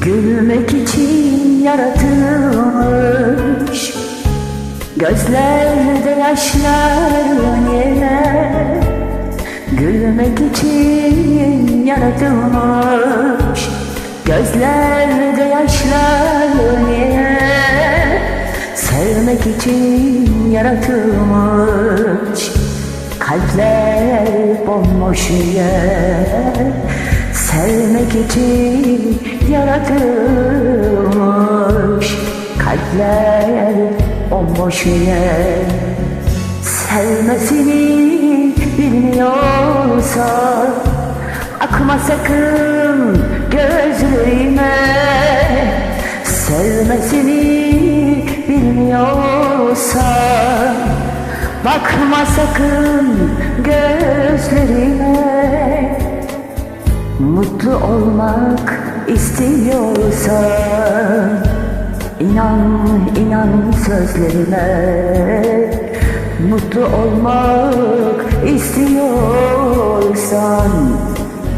Gülmek için yaratılmış. Gözlerde yaşlar yine Gülmek için yaratılmış. Gözlerde yaşlar yine Sevmek için yaratılmış. Kalpler bomboş yer Sevmek için yaratılmış Kalpler bomboş yer Sevmesini bilmiyorsa Akma sakın gözlerime. Sevmesini bilmiyorsa Bakma sakın gözlerime Mutlu olmak istiyorsan İnan, inan sözlerime. Mutlu olmak istiyorsan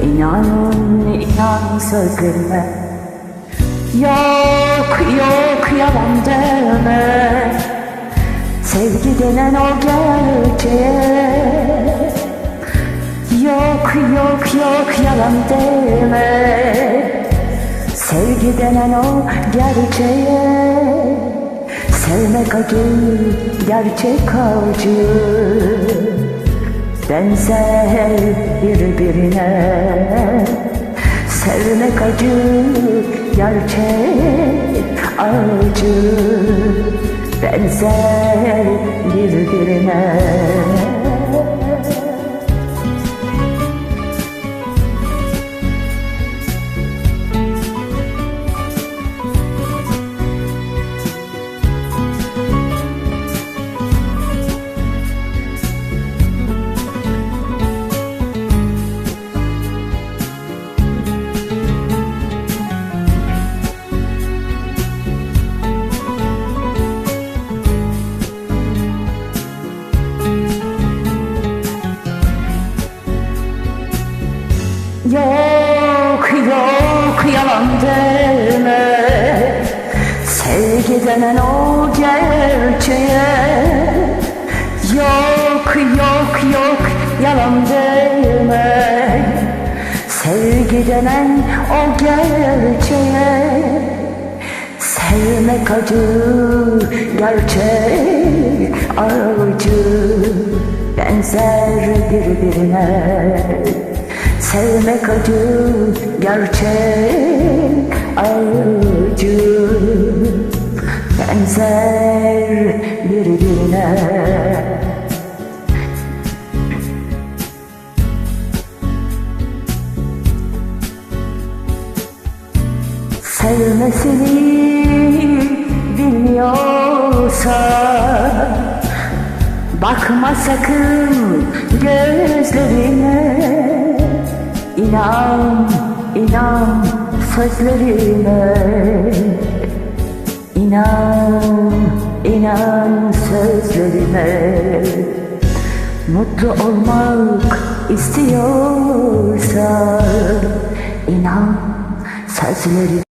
İnan, inan sözlerime. Yok, yok yalan deme. Sevgi denen o gerçeğe Yok yok yalan deme. Sevgi denen o gerçeğe. Sevmek acı, gerçek acı. Benzer birbirine. Sevmek acı, gerçek acı. Benzer birbirine yalan deme. Sevgi denen o gerçeğe Yok yok yok yalan deme. Sevgi denen o gerçeğe Sevmek acı, gerçek acı Benzer birbirine Sevmek acı, gerçek acı. Benzer birbirine Sevmesini bilmiyorsa Bakma sakın gözlerine İnan, inan sözlerime. İnan, inan sözlerime. Mutlu olmak istiyorsan inan sözlerime